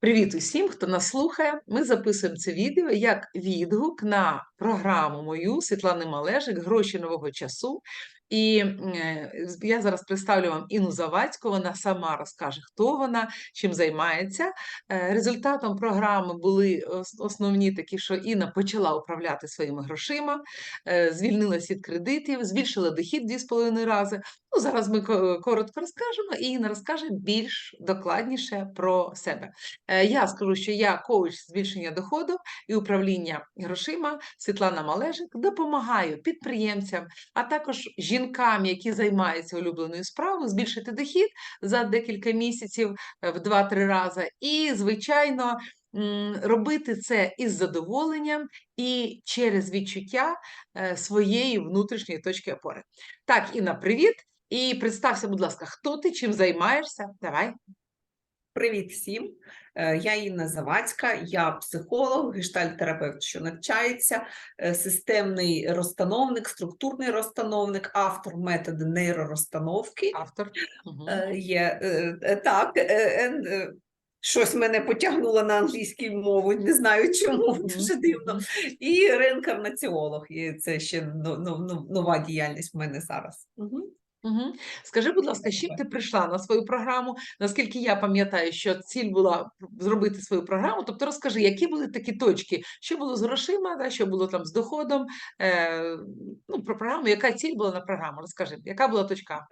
Привіт усім, хто нас слухає. Ми записуємо це відео як відгук на програму мою Світлани Малежик Гроші нового часу. І е, я зараз представлю вам Інну Завадську. Вона сама розкаже, хто вона, чим займається. Е, Результатом програми були основні такі, що Інна почала управляти своїми грошима, е, звільнилась від кредитів, збільшила дохід дві з половиною рази. Ну, зараз ми коротко розкажемо, і Інна розкаже більш докладніше про себе. Е, Я скажу, що я коуч збільшення доходу і управління грошима Світлана Малежик допомагаю підприємцям, а також жінкам, які займаються улюбленою справою, збільшити дохід за декілька місяців е, в 2-3 рази. І, звичайно, робити це із задоволенням і через відчуття е, своєї внутрішньої точки опори. Так, Інна, привіт! І представся, будь ласка, хто ти, чим займаєшся? Давай. Привіт всім! Е, Я Інна Завадська, я психолог, гештальт-терапевт, що навчається, е, системний розстановник, структурний розстановник, автор методу нейророзстановки. Автор. Е, Є так, щось мене потягнуло на англійську мову, не знаю чому, дуже дивно. І реінкарнаціолог. І це ще нова діяльність в мене зараз. Мгм. Мгм. Скажи, будь ласка, з чим ти прийшла на свою програму? Наскільки я пам'ятаю, що ціль була зробити свою програму. Тобто розкажи, які були такі точки, що було з грошима, да, що було там з доходом, е, ну, про програму, яка ціль була на програму? Розкажи, яка була точка?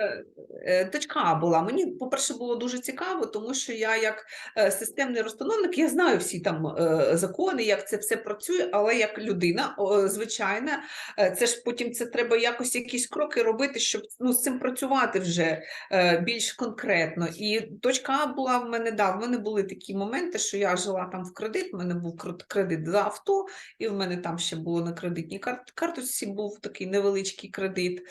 Е, Точка була. Мені, по-перше, було дуже цікаво, тому що я як е, системний розстановник, я знаю всі там е, закони, як це все працює, але як людина, о, звичайна, е, це ж потім це треба якось якісь кроки робити, щоб ну, з цим працювати вже е, більш конкретно. І точка А була в мене, да, в мене були такі моменти, що я жила там в кредит, в мене був кредит за авто, і в мене там ще було на кредитній кар- карточці був такий невеличкий кредит.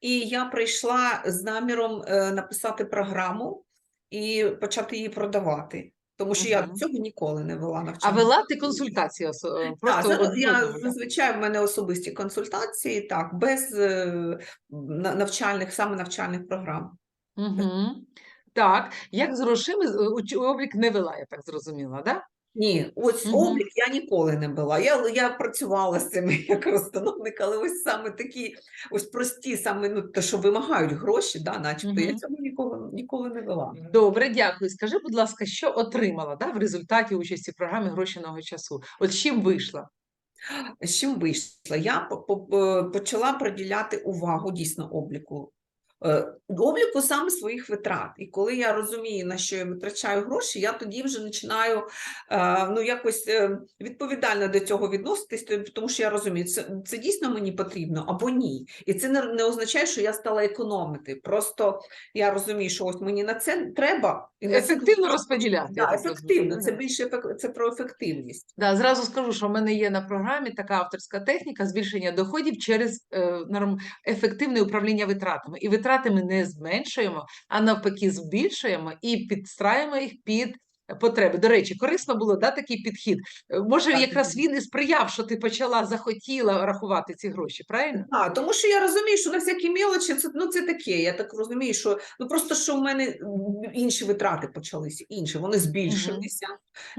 І я прийшла з наміром е, написати програму і почати її продавати, тому що я до цього ніколи не вела навчання. А вела ти консультації осо- е, Так, просто я зазвичай в мене особисті консультації, так, без е, на- навчальних, саме навчальних програм. Мгм. Так, як з грошима з- уч- облік не вела, я так зрозуміла, да? Ні, ось Мгм. облік я ніколи не була. Я, я працювала з цим як розстановник, але ось саме такі, ось прості, саме ну, те, що вимагають гроші, да, начебто, я цього ніколи, ніколи не вела. Добре, дякую. Скажи, будь ласка, що отримала да, в результаті участі в програмі гроші нового часу? От чим вийшла? З чим вийшла? Я е, почала приділяти увагу дійсно обліку. Е, Обліку саме своїх витрат. І коли я розумію, на що я витрачаю гроші, я тоді вже починаю е, ну, якось е, відповідально до цього відноситись, тому що я розумію, це, це дійсно мені потрібно або ні. І це не, не означає, що я стала економити. Просто я розумію, що ось мені на це треба. І це Ефективно дуже- розподіляти, Да, ефективно. Це більше це про ефективність. Да, зразу скажу, що в мене є на програмі така авторська техніка збільшення доходів через е, норм, ефективне управління витратами. І витрати ми не зменшуємо, а навпаки, збільшуємо і підстраюємо їх під потреби. До речі, корисно було да, такий підхід. Е, Може, Так, якраз він і сприяв, що ти почала захотіла рахувати ці гроші, правильно? А, тому що я розумію, що на всякі мелочі це, ну, це таке. Я так розумію, що ну просто що в мене інші витрати почалися, інші, вони збільшилися.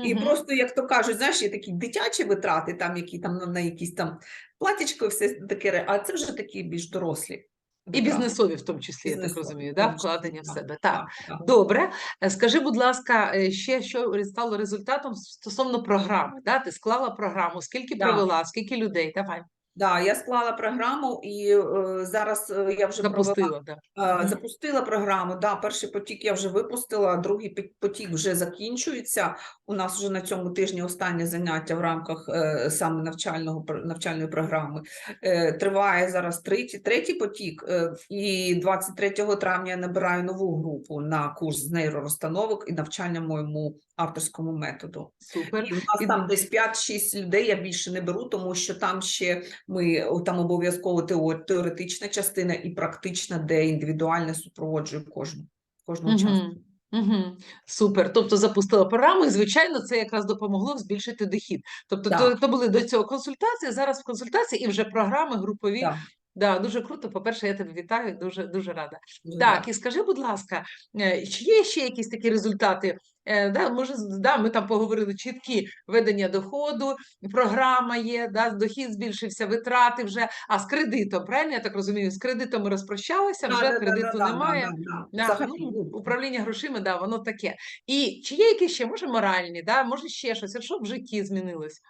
І Мгм. просто, як то кажуть, знаєш, є такі дитячі витрати, там які там на, на якісь там платічко, все таке, а це вже такі більш дорослі. І бізнесові, в тому числі, я так розумію, да? вкладення в себе. Так. так, так. Добре. Е, Скажи, будь ласка, е, ще що стало результатом стосовно програми? Да? Ти склала програму, скільки провела, скільки людей? Давай, Да, я склала програму і е, зараз е, я вже провела запустила. Да. Е, Запустила програму. Да, перший потік я вже випустила, другий потік вже закінчується. У нас вже на цьому тижні останнє заняття в рамках е, саме навчального навчальної програми. Е, триває зараз третій, третій потік, е, і 23 травня я набираю нову групу на курс з нейророзстановок і навчання моєму авторському методу. Супер. І у нас І- там десь 5-6 людей я більше не беру, тому що там ще ми там обов'язково теор- теоретична частина і практична, де індивідуально супроводжує кожну кожну угу. Мгм. Мгм. Супер. Тобто запустила програму, і звичайно, це якраз допомогло збільшити дохід. Тобто, Так. то, то були до цього консультації, зараз в консультації і вже програми групові Так. Да, дуже круто. По-перше, я тебе вітаю, дуже дуже рада. Дуже Так, і скажи, будь ласка, е, чи є ще якісь такі результати? Е, Да, може, да, ми там поговорили чіткі ведення доходу, програма є, да, дохід збільшився, витрати вже. А з кредитом, правильно я так розумію? З кредитом ми розпрощалися, вже да, да, кредиту да, да, немає. да, да. Да, Взагалі, ну, ну, управління грошима, да, воно таке. І чи є якісь ще, може, моральні, да, може ще щось, що в житті змінилось?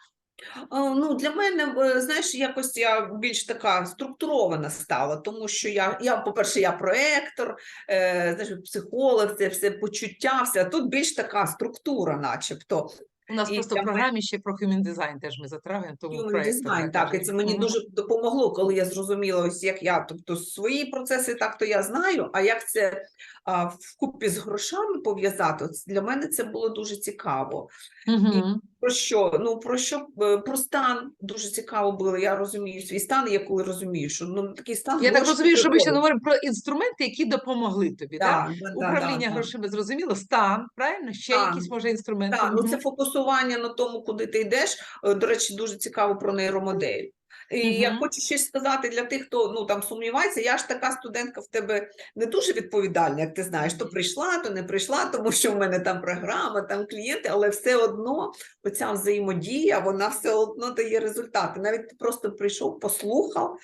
А, Ну, для мене, е, знаєш, якось я більш така структурована стала, тому що я, я по-перше, я проектор, е, знаєш, психолог, це все почуття, все. Тут більш така структура, начебто. У нас І просто в програмі ще про human design теж ми затрагуємо, тому Human проектор, design, так, і це мені дуже допомогло, коли я зрозуміла, ось як я, тобто свої процеси так то я знаю, а як це а, вкупі з грошами пов'язати, для мене це було дуже цікаво. Мгм. Про що? Ну про що е, про стан дуже цікаво було. Я розумію свій стан, я коли розумію, що ну такий стан Я так розумію, що ми ще говоримо про інструменти, які допомогли тобі, да? Да, да, да, Управління да, грошима зрозуміло, стан, правильно? Ще Так. якісь може інструменти. Так, ну це фокусування на тому, куди ти йдеш. Е, До речі, дуже цікаво про нейромодель. І я хочу ще сказати для тих, хто ну там сумнівається. Я ж така студентка в тебе не дуже відповідальна, як ти знаєш, то прийшла, то не прийшла, тому що в мене там програма, там клієнти, але все одно оця взаємодія, вона все одно дає результати. Навіть ти просто прийшов, послухав,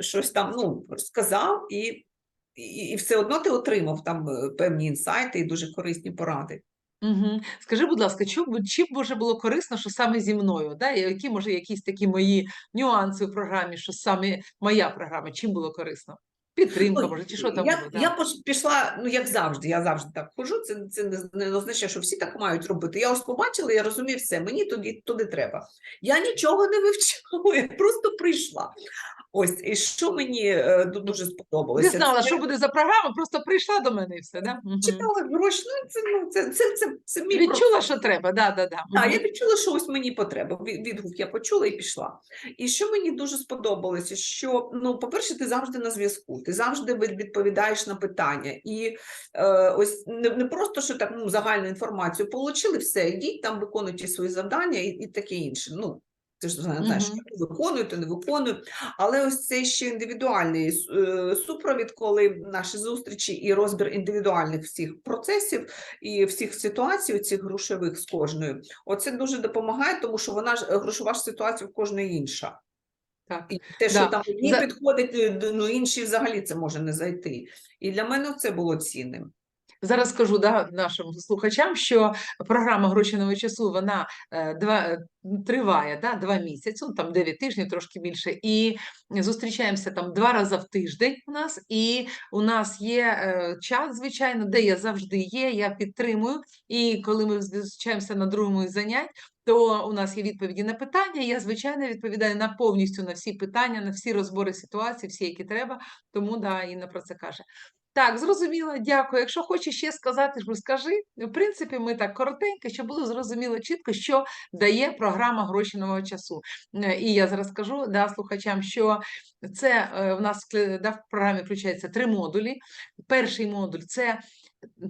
щось там ну сказав, і, і, і все одно ти отримав там е, певні інсайти і дуже корисні поради. Мгм. Скажи, будь ласка, чим, б- чим може було корисно, що саме зі мною? Да? І Які, може, якісь такі мої нюанси в програмі, що саме моя програма, чим було корисно? Підтримка, може, чи що там я, було? я Да. пош- пішла, ну як завжди, я завжди так ходжу. Це, це не, не означає, що всі так мають робити. Я ось побачила, я розумію все, мені туди, туди треба. Я нічого не вивчала, я просто прийшла. Ось, і що мені е, дуже сподобалося. знала, це що буде за програма, просто прийшла до мене і все, да? Читала гроші, ну це, ну, це, це, це, це мій Відчула, процес. що треба, да, да, да. Так, я відчула, що ось мені потреба. Відгук я почула і пішла. І що мені дуже сподобалося, що ну, по-перше, ти завжди на зв'язку, ти завжди відповідаєш на питання. І е, ось не, не просто що так ну, загальну інформацію получили, все, йдіть там, виконуйте свої завдання і, і таке інше. Ну, ти ж знаєш, Мгм. що виконую, то не виконую. Але ось це ще індивідуальний е, супровід, коли наші зустрічі і розбір індивідуальних всіх процесів і всіх ситуацій, цих грошових з кожною. Оце дуже допомагає, тому що вона ж грошова ж ситуація в кожної інша. Так. І те, що Да. там одній За- підходить, е, ну інші взагалі це може не зайти. І для мене це було цінним. Зараз скажу да, нашим слухачам, що програма гроші нового часу вона е, два, е, триває да, два місяці, ну, там 9 тижнів, трошки більше, і зустрічаємося там два рази в тиждень у нас, і у нас є е, чат, звичайно, де я завжди є, я підтримую. І коли ми зустрічаємося на другому занять, то у нас є відповіді на питання. Я, звичайно, відповідаю на повністю на всі питання, на всі розбори ситуації, всі, які треба. Тому да, Інна про це каже. Так, зрозуміло, дякую. Якщо хочеш ще сказати, ж скажи. В принципі, ми так коротенько, щоб було зрозуміло чітко, що дає програма гроші нового часу. Е, І я зараз скажу да, слухачам, що це е, в нас да, в програмі включається три модулі. Перший модуль це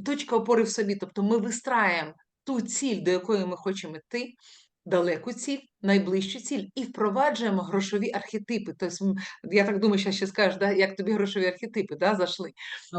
точка опори в собі, тобто ми вистраємо ту ціль, до якої ми хочемо йти. Далеку ціль, найближчу ціль, і впроваджуємо грошові архетипи. Тобто, я так думаю, що ще скажеш, да, як тобі грошові архетипи да, зайшли.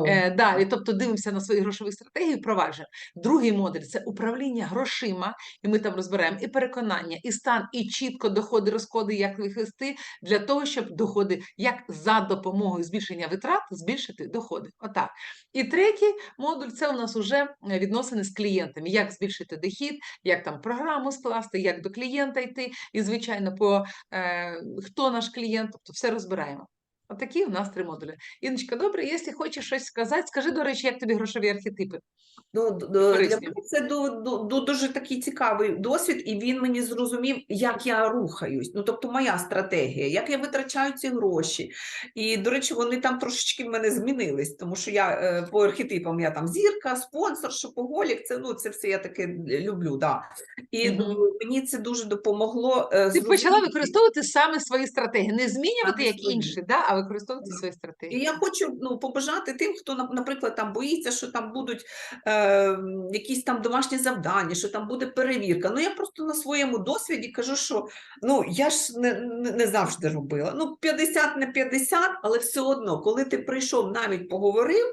Е, далі, тобто дивимося на свої грошові стратегії, впроваджуємо. Другий модуль це управління грошима, і ми там розбираємо і переконання, і стан, і чітко доходи, розходи, як їх вести для того, щоб доходи, як за допомогою збільшення витрат збільшити доходи. Отак. І третій модуль це у нас уже відносини з клієнтами, як збільшити дохід, як там програму скласти, як до клієнта йти, і звичайно, по е, хто наш клієнт, тобто все розбираємо. Отакі у нас три модулі. Іночка, добре, якщо хочеш щось сказати, скажи, до речі, як тобі грошові архетипи? Ну, для мене це ду- ду- ду- дуже такий цікавий досвід, і він мені зрозумів, як я рухаюсь. Ну, тобто, моя стратегія, як я витрачаю ці гроші. І, до речі, вони там трошечки в мене змінились, тому що я е, по архетипам я там зірка, спонсор, шопоголік, це, ну, це все я таке люблю. Да. І Мгм. ну, мені це дуже допомогло. е, Ти почала використовувати саме свої стратегії, не змінювати Саме як свої. інші, да, а використовуйте свої І стратегії. я хочу ну, побажати тим, хто, на- наприклад, там боїться, що там будуть е, якісь там домашні завдання, що там буде перевірка. Ну, я просто на своєму досвіді кажу, що ну, я ж не, не, завжди робила. Ну, 50 не 50, але все одно, коли ти прийшов, навіть поговорив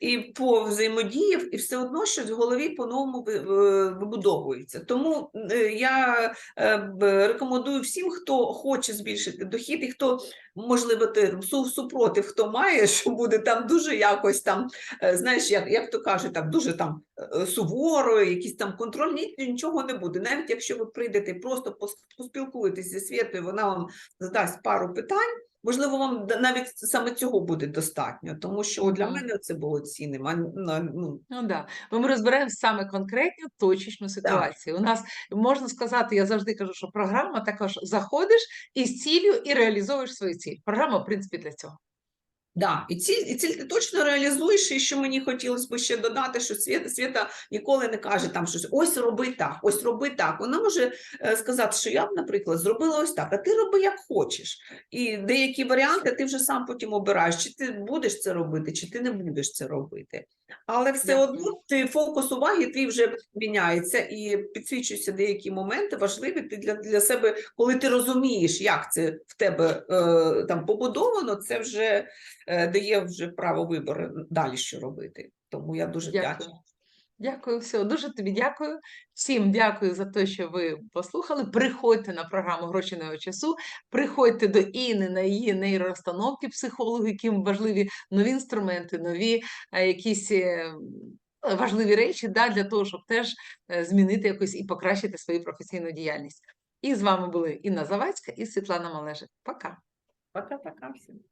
і повзаємодіяв, і все одно щось в голові по-новому ви- ви- вибудовується. Тому е, я е, рекомендую всім, хто хоче збільшити дохід і хто можливо, ти супротив, хто має, що буде там дуже якось там, е, знаєш, як, як то кажуть, так дуже там е, суворо, якісь там контроль, ні, нічого не буде. Навіть якщо ви прийдете просто поспілкуєтеся зі Світою, вона вам задасть пару питань. Можливо, вам навіть саме цього буде достатньо, тому що для мене це було цінним. А, ну, Ну да, бо ми розберемо саме конкретну точечну ситуацію. У нас можна сказати, я завжди кажу, що програма також заходиш із ціллю і реалізовуєш свою ціль. Програма, в принципі, для цього. Да, і ціль, і ціль ти точно реалізуєш, і що мені хотілося б ще додати, що Свята, Свята ніколи не каже там щось, ось роби так, ось роби так. Вона може е, сказати, що я б, наприклад, зробила ось так, а ти роби як хочеш. І деякі варіанти ти вже сам потім обираєш, чи ти будеш це робити, чи ти не будеш це робити. Але все Дякую. одно ти фокус уваги твій вже міняється і підсвічуються деякі моменти важливі ти для, для себе, коли ти розумієш, як це в тебе е, там побудовано, це вже е, дає вже право вибору далі, що робити. Тому я дуже вдячна. Дякую, все, дуже тобі дякую. Всім дякую за те, що ви послухали. Приходьте на програму Гроші нового часу. Приходьте до Інни на її нейророзстановки психологу, яким важливі нові інструменти, нові е, якісь е, важливі речі да, для того, щоб теж е, змінити якось і покращити свою професійну діяльність. І з вами були Інна Завадська і Світлана Малежик. Пока. Пока-пока всім.